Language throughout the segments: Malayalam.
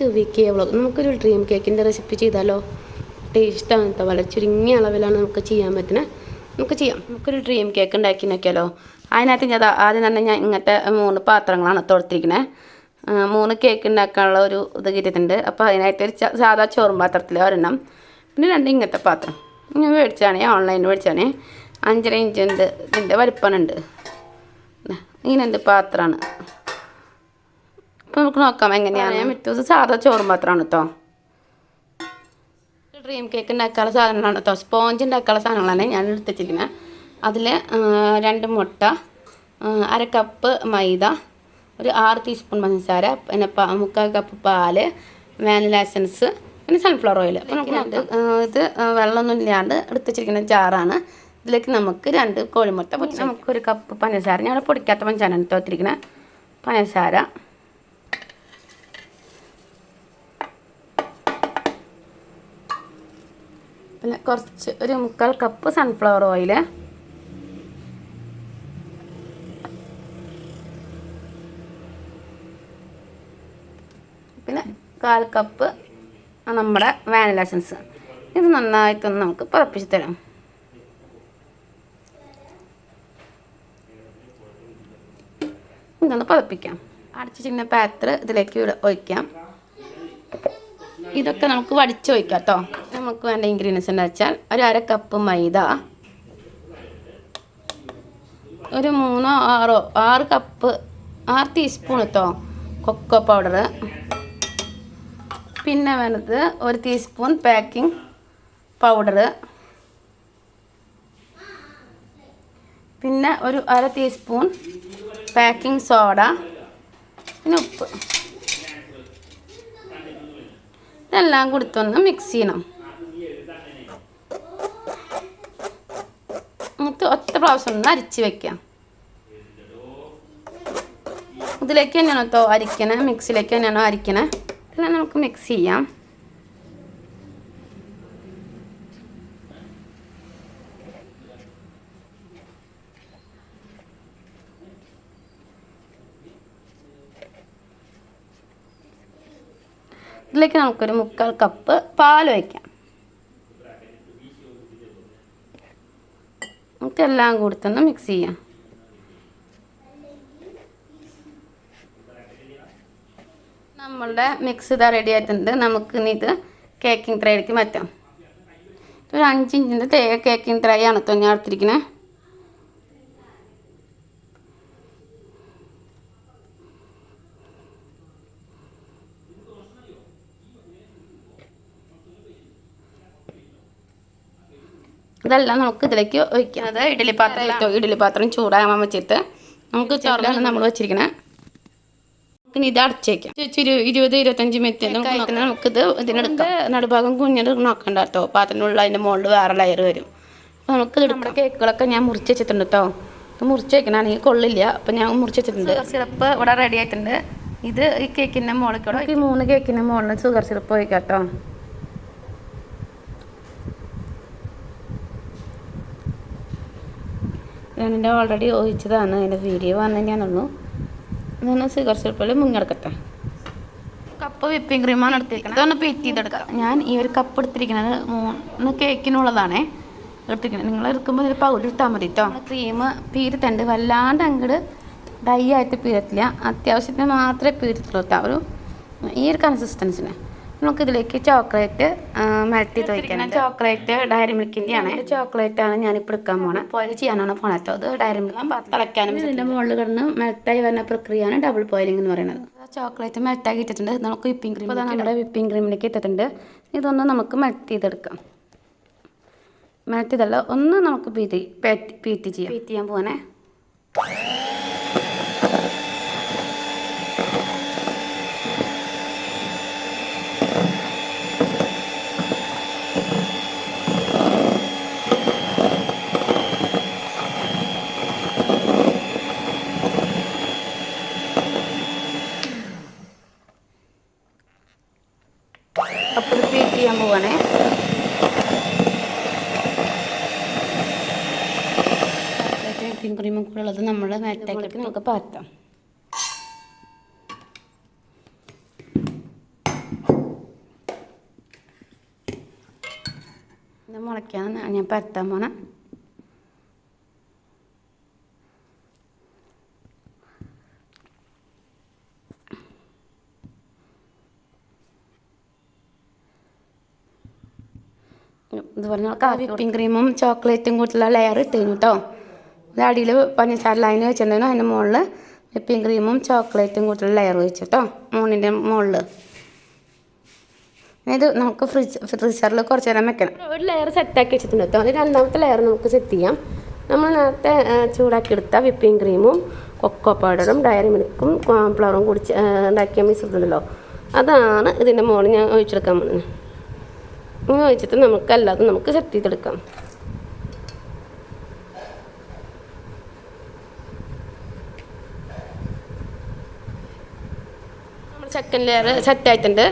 ടു വി കെ വ്ളോഗ് നമുക്കൊരു ഡ്രീം കേക്കിന്റെ റെസിപ്പി ചെയ്താലോ? ടേസ്റ്റാണ് കേട്ടോ വളരെ ചുരുങ്ങിയ അളവിലാണ് നമുക്ക് ചെയ്യാൻ പറ്റുന്നത് നമുക്ക് ചെയ്യാം. നമുക്കൊരു ഡ്രീം കേക്ക് ഉണ്ടാക്കി നോക്കിയാലോ? അതിനകത്ത് ഞാൻ ആദ്യം തന്നെ ഞാൻ ഇങ്ങനത്തെ മൂന്ന് പാത്രങ്ങളാണ് തോർത്തിരിക്കുന്നത് മൂന്ന് കേക്ക് ഉണ്ടാക്കാനുള്ള ഒരു ഇത് കിട്ടിയിട്ടുണ്ട്. അപ്പോൾ അതിനായിട്ട് ഒരു സാധാ ചോറും പാത്രത്തിൽ ഒരെണ്ണം. പിന്നെ രണ്ട് ഇങ്ങനത്തെ പാത്രം. ഞാൻ മേടിച്ചാണേ ഓൺലൈനിൽ മേടിച്ചാണേ അഞ്ചര ഇഞ്ചുണ്ട് ഇതിന്റെ വലിപ്പമുണ്ട് ഇങ്ങനെയുണ്ട് പാത്രമാണ് അപ്പോൾ നമുക്ക് നോക്കാം എങ്ങനെയാണ്? ഞാൻ ദിവസം സാധാ ചോറും മാത്രമാണ് കേട്ടോ ഡ്രീം കേക്ക് ഉണ്ടാക്കാനുള്ള സാധനങ്ങളാണ് കേട്ടോ സ്പോഞ്ച് ഉണ്ടാക്കാനുള്ള സാധനങ്ങളാണ് ഞാൻ എടുത്തിരിക്കുന്നത് അതിൽ രണ്ട് മുട്ട അര കപ്പ് മൈദ ഒരു ആറ് ടീസ്പൂൺ പഞ്ചസാര പിന്നെ മുക്കാൽ കപ്പ് പാൽ വാനില എസൻസ് പിന്നെ സൺഫ്ലവർ ഓയിൽ അപ്പോൾ നമുക്ക് ഇത് വെള്ളമൊന്നും ഇല്ലാണ്ട് എടുത്തിരിക്കുന്ന ജാറാണ്. ഇതിലേക്ക് നമുക്ക് രണ്ട് കോഴിമുട്ട പൊട്ടി നമുക്കൊരു കപ്പ് പഞ്ചസാര. ഞങ്ങൾ പൊടിക്കാത്ത പഞ്ചസാര എടുത്ത് വെച്ചിരിക്കുന്നത് പഞ്ചസാര പിന്നെ കുറച്ച് ഒരു മുക്കാൽ കപ്പ് സൺഫ്ലവർ ഓയിൽ പിന്നെ കാൽ കപ്പ് നമ്മുടെ വാനില എസൻസ് ഇത് നന്നായിട്ടൊന്ന് നമുക്ക് പതപ്പിച്ച് തരാം. ഇതൊന്ന് പതപ്പിക്കാം. അടച്ചിരിക്കുന്ന പാത്ര ഇതിലേക്ക് ഒഴിക്കാം. ഇതൊക്കെ നമുക്ക് വടിച്ചൊഴിക്കാം കേട്ടോ നമുക്ക് വേണ്ട ഇൻഗ്രീഡിയൻസ് എന്താ വെച്ചാൽ ഒരു അര കപ്പ് മൈദ ഒരു മൂന്നോ ആറോ ആറ് കപ്പ് ആറ് ടീസ്പൂൺ കേട്ടോ കൊക്കോ പൗഡർ പിന്നെ വേണ്ടത് ഒരു ടീസ്പൂൺ പാക്കിംഗ് പൗഡർ പിന്നെ ഒരു അര ടീസ്പൂൺ പാക്കിംഗ് സോഡ പിന്നെ ഉപ്പ്. ഇതെല്ലാം കൊടുത്തൊന്ന് മിക്സ് ചെയ്യണം. ഒറ്റ പ്രാവശ്യം ഒന്ന് അരിച്ച് വെക്കാം ഇതിലേക്ക് തന്നെയാണ് കേട്ടോ അരിക്കണേ? മിക്സിയിലേക്ക് തന്നെയാണ് അരിക്കണേ? ഇതെല്ലാം നമുക്ക് മിക്സ് ചെയ്യാം. ഇതിലേക്ക് നമുക്കൊരു മുക്കാൽ കപ്പ് പാൽ വയ്ക്കാം എല്ലാം കൊടുത്തൊന്ന് മിക്സ് ചെയ്യാം. നമ്മളുടെ മിക്സ് ഇതാ റെഡി ആയിട്ടുണ്ട്. നമുക്ക് ഇനി ഇത് കേക്കിംഗ് ട്രേയിലേക്ക് മാറ്റാം. ഒരു അഞ്ചിഞ്ചിന്റെ കേക്കിംഗ് ട്രൈ ആണ് തൊഞ്ഞാടുത്തിരിക്കുന്നത് ഇതെല്ലാം നമുക്ക് ഇതിലേക്ക് ഒഴിക്കാം അത് ഇഡ്ഡലി പാത്രത്തിലോ ഇഡ്ഡലി പാത്രം ചൂടാകാൻ വെച്ചിട്ട് നമുക്ക് ചോറിലാണ് നമ്മൾ വെച്ചിരിക്കണേ. പിന്നെ ഇത് അടച്ചേക്കാം ഇരുപത് ഇരുപത്തഞ്ച് മിനിറ്റ് നമുക്ക് നമുക്കിത് ഇതിനെടുക്കാം. നടുഭാഗം കുഞ്ഞിട്ട് നോക്കണ്ട കേട്ടോ. പാത്രത്തിനുള്ള അതിന്റെ മുകളിൽ വേറെ ലെയർ വരും. അപ്പോൾ നമുക്ക് നമ്മുടെ കേക്കുകളൊക്കെ ഞാൻ മുറിച്ച് വെച്ചിട്ടുണ്ട് കേട്ടോ. ഇത് മുറിച്ച് വെക്കണെങ്കിൽ കൊള്ളില്ല. അപ്പം ഞാൻ മുറിച്ച് വെച്ചിട്ടുണ്ട്. സിറപ്പ് ഇവിടെ റെഡി ആയിട്ടുണ്ട്. ഇത് ഈ കേക്കിന്റെ മുകളിൽ ഈ മൂന്ന് കേക്കിന്റെ മുകളിൽ ഷുഗർ സിറപ്പ് ഒഴിക്കാം കേട്ടോ. ഞാനെന്റെ ഓൾറെഡി ഒഴിച്ചതാണ് അതിന്റെ വീഡിയോ വന്നു തന്നെയാണെന്നു ഞാൻ സിഗർ സിറപ്പിൽ മുങ്ങിയെടുക്കട്ടെ കപ്പ് വിപ്പിംഗ് ക്രീമാണ് എടുത്തിരിക്കുന്നത് ഇതൊന്ന് പീറ്റ് ചെയ്തെടുക്കാം. ഞാൻ ഈ ഒരു കപ്പ് എടുത്തിരിക്കുന്നത് മൂന്ന് കേക്കിനുള്ളതാണേ എടുത്തിരിക്കുന്നത് നിങ്ങൾ എടുക്കുമ്പോൾ ഇതിൽ പകുതി എടുത്താൽ മതി കേട്ടോ ക്രീം പീരത്തുണ്ട് വല്ലാണ്ട് അങ്ങോട്ട് ഡൈ ആയിട്ട് പീരത്തില്ല. അത്യാവശ്യത്തിന് മാത്രമേ പീരത്തുള്ളൂ കേട്ടോ ഒരു ഈ ഒരു കൺസിസ്റ്റൻസിന് നമുക്ക് ഇതിലേക്ക് ചോക്ലേറ്റ് മെൽറ്റ് ചെയ്ത് വയ്ക്കണം ചോക്ലേറ്റ് ഡയറി മിൽക്കിന്റെ ആണ് ചോക്ലേറ്റ് ആണ് ഞാനിപ്പോൾ എടുക്കാൻ പോകുന്നത് ബോയിൽ ചെയ്യാനാണ് പോണത് അത് ഡയറി മിൽക്ക് തിളയ്ക്കാനും ഇതിന്റെ മുകളിൽ കിടന്ന് മെൽറ്റായി വരുന്ന പ്രക്രിയയാണ് ഡബിൾ ബോയിലിംഗ് എന്ന് പറയുന്നത്. ചോക്ലേറ്റ് മെൽറ്റാക്കി ഇട്ടിട്ടുണ്ട് നമുക്ക് വിപ്പിംഗ് ക്രീം നമ്മുടെ വിപ്പിംഗ് ക്രീമിലേക്ക് ഇട്ടിട്ടുണ്ട്. ഇതൊന്ന് നമുക്ക് മെൽറ്റ് ചെയ്തെടുക്കാം. മെൽറ്റ് ചെയ്തല്ല ഒന്ന് നമുക്ക് പീറ്റി പീറ്റ് ചെയ്യാം. പീറ്റ് ചെയ്യാൻ പോകാനേ അപ്പോൾ ബീറ്റ് ചെയ്യാൻ പോവാണേ. വിപ്പിംഗ് ക്രീമും കൂടെ ഉള്ളത് നമ്മൾ മാറ്റാക്കിയിട്ട് നമുക്ക് പാറ്റാം ഇത് മുളയ്ക്കാണ് ഞാൻ പരത്താൻ പോണേ. ഇതുപോലെ വിപ്പിംഗ് ക്രീമും ചോക്ലേറ്റും കൂട്ടിയുള്ള ലെയർ ഇട്ടേനു കേട്ടോ ഇത് അടിയിൽ പഞ്ചസാര ലൈൻ വെച്ചിട്ടുണ്ടായിരുന്നു. അതിന്റെ മുകളിൽ വിപ്പിംഗ് ക്രീമും ചോക്ലേറ്റും കൂട്ടിയുള്ള ലെയർ വെച്ചു കേട്ടോ മൂന്നിന്റെ മുകളിൽ. ഇത് നമുക്ക് ഫ്രിഡ്ജ് ഫ്രീസറിൽ കുറച്ച് നേരം വെക്കണം. ഒരു ലെയർ സെറ്റാക്കി വെച്ചിട്ടുണ്ട് കേട്ടോ അത് രണ്ടാമത്തെ ലെയർ നമുക്ക് സെറ്റ് ചെയ്യാം. നമ്മൾ നേരത്തെ ചൂടാക്കി എടുത്ത വിപ്പിംഗ് ക്രീമും കൊക്കോ പൗഡറും ഡയറി മിൽക്കും കോൺഫ്ലവറും കുടിച്ച് ഉണ്ടാക്കിയ മിശ്രിതമുണ്ടല്ലോ അതാണ് ഇതിന്റെ മുകളിൽ ഞാൻ ഒഴിച്ചെടുക്കാൻ പോകുന്നത്. ഇങ്ങനെ വെച്ചിട്ട് നമുക്ക് അല്ലാതെ നമുക്ക് സെറ്റ് ചെയ്തെടുക്കാം. സെക്കൻഡ് ലെയർ സെറ്റ് ആയിട്ടുണ്ട്.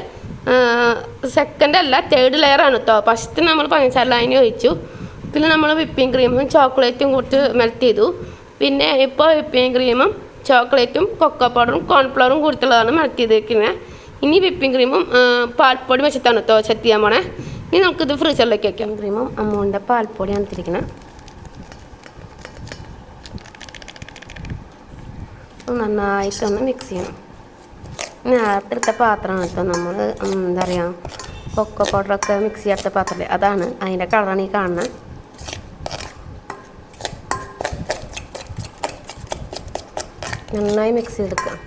സെക്കൻഡ് അല്ല തേർഡ് ലെയർ ആണ് കേട്ടോ ഫസ്റ്റ് നമ്മൾ പഞ്ചസാര ലൈനി ഒഴിച്ചു. പിന്നെ നമ്മൾ വിപ്പിംഗ് ക്രീമും ചോക്ലേറ്റും കൂട്ടി മെൽറ്റ് ചെയ്തു. പിന്നെ ഇപ്പോൾ വിപ്പിംഗ് ക്രീമും ചോക്ലേറ്റും കൊക്കോ പൗഡറും കോൺഫ്ലവറും കൂടിയിട്ടുള്ളതാണ് മെൽറ്റ് ചെയ്തിരിക്കുന്നത് ഇനി വിപ്പിംഗ് ക്രീമും പാൽപ്പൊടി വെച്ചിട്ടാണ് കേട്ടോ സെറ്റ് ചെയ്യാൻ പോണേ. ഇനി നമുക്കിത് ഫ്രീസറിലേക്ക് വെക്കാം ക്രീമും അമ്മൂന്റെ പാൽപ്പൊടിയാണ് ഇട്ടിരിക്കുന്നത് നന്നായിട്ടൊന്ന് മിക്സ് ചെയ്യണം. ഇനി അടുത്തെടുത്ത പാത്രമാണ് കേട്ടോ നമ്മൾ എന്താ പറയുക കൊക്കോ പൗഡറൊക്കെ മിക്സ് ചെയ്യാത്ത പാത്രമല്ലേ അതാണ് അതിന്റെ കളറാണ് ഈ കാണുന്നത്. നന്നായി മിക്സ് ചെയ്തെടുക്കുക.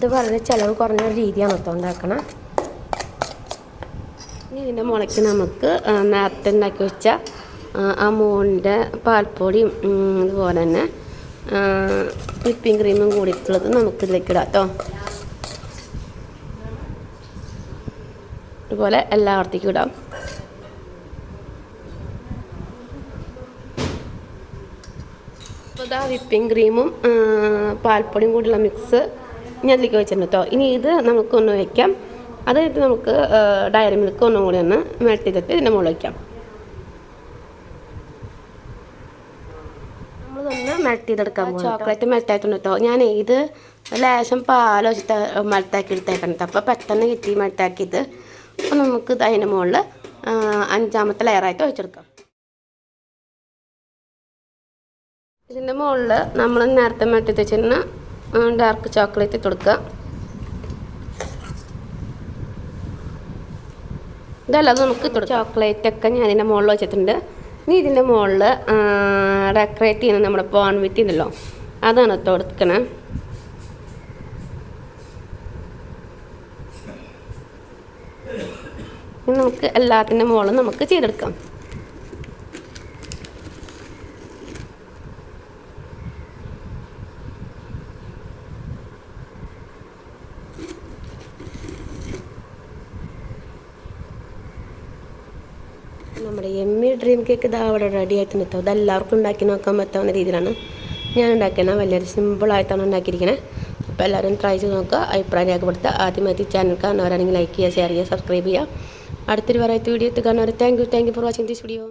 ഇത് വളരെ ചിലവ് കുറഞ്ഞ രീതിയാണ് കേട്ടോ ഉണ്ടാക്കണം. ഇനി ഇതിന്റെ മുളയ്ക്ക് നമുക്ക് നേരത്തെ ഉണ്ടാക്കി വെച്ച ആ, മോളിന്റെ പാൽപ്പൊടിയും അതുപോലെ തന്നെ വിപ്പിംഗ് ക്രീമും കൂടിയിട്ടുള്ളത് നമുക്ക് ഇതിലേക്ക് ഇടാം കേട്ടോ. അതുപോലെ എല്ലായിടത്തേക്കും ഇടാം. അപ്പോൾ ഇതാ വിപ്പിംഗ് ക്രീമും പാൽപ്പൊടിയും കൂടിയുള്ള മിക്സ് ഞാൻ അതിലേക്ക് വെച്ചിട്ടുണ്ട് കേട്ടോ ഇനി ഇത് നമുക്കൊന്ന് വയ്ക്കാം അതായത് നമുക്ക് ഡയറി മിൽക്ക് ഒന്നും കൂടി ഒന്ന് മെൽറ്റ് ചെയ്തിട്ട് ഇതിന്റെ മുകളിൽ വയ്ക്കാം നമ്മളിതൊന്ന് മെൽറ്റ് ചെയ്തെടുക്കാൻ പോകും ചോക്ലേറ്റ് മെൽറ്റ് ആയിട്ടുണ്ട് കേട്ടോ ഞാൻ ഇത് ലേശം പാലോചിച്ച് വെച്ചിട്ട് മെൽറ്റാക്കി എടുത്തേക്കണം അപ്പോൾ പെട്ടെന്ന് കിട്ടി മെൽറ്റാക്കിയത് അപ്പോൾ നമുക്ക് ഇത് അതിന്റെ മുകളിൽ അഞ്ചാമത്തെ ലെയറായിട്ട് വെച്ചെടുക്കാം ഇതിന്റെ മുകളിൽ നമ്മൾ നേരത്തെ മെൽറ്റ് വെച്ചിരുന്ന ഡാർക്ക് ചോക്ലേറ്റ് ഇട്ട് കൊടുക്കുക ഇതല്ലാതെ നമുക്ക് ഇട്ട് ചോക്ലേറ്റ് ഒക്കെ ഞാൻ ഇതിന്റെ മുകളിൽ വെച്ചിട്ടുണ്ട്. ഇനി ഇതിന്റെ മുകളിൽ ഡെക്കറേറ്റ് ചെയ്യുന്ന നമ്മുടെ ബോൺവിറ്റ് ഉണ്ടല്ലോ അതാണ് ഇട്ട് ഇനി നമുക്ക് എല്ലാത്തിന്റെ മുകളിൽ നമുക്ക് ചെയ്തെടുക്കാം. നമ്മുടെ എമ്മി ഡ്രീം കേക്ക് ഇതാ അവിടെ റെഡി ആയിട്ട് നിൽക്കും അതെല്ലാവർക്കും ഉണ്ടാക്കി നോക്കാൻ പറ്റാവുന്ന രീതിയിലാണ് ഞാൻ ഉണ്ടാക്കുന്നത് വലിയൊരു സിമ്പിളായിട്ടാണ് ഉണ്ടാക്കിയിരിക്കുന്നത് അപ്പോൾ എല്ലാവരും ട്രൈ ചെയ്ത് നോക്കുക. അഭിപ്രായം രേഖപ്പെടുത്തുക. ആദ്യമായിട്ട് ചാനൽ കാണുന്നവരാണെങ്കിൽ ലൈക്ക് ചെയ്യുക ഷെയർ ചെയ്യുക സബ്സ്ക്രൈബ് ചെയ്യുക. അടുത്തൊരു വെറൈറ്റി വീഡിയോ എത്തുക കാണുന്നവർ thank you thank you for watching this video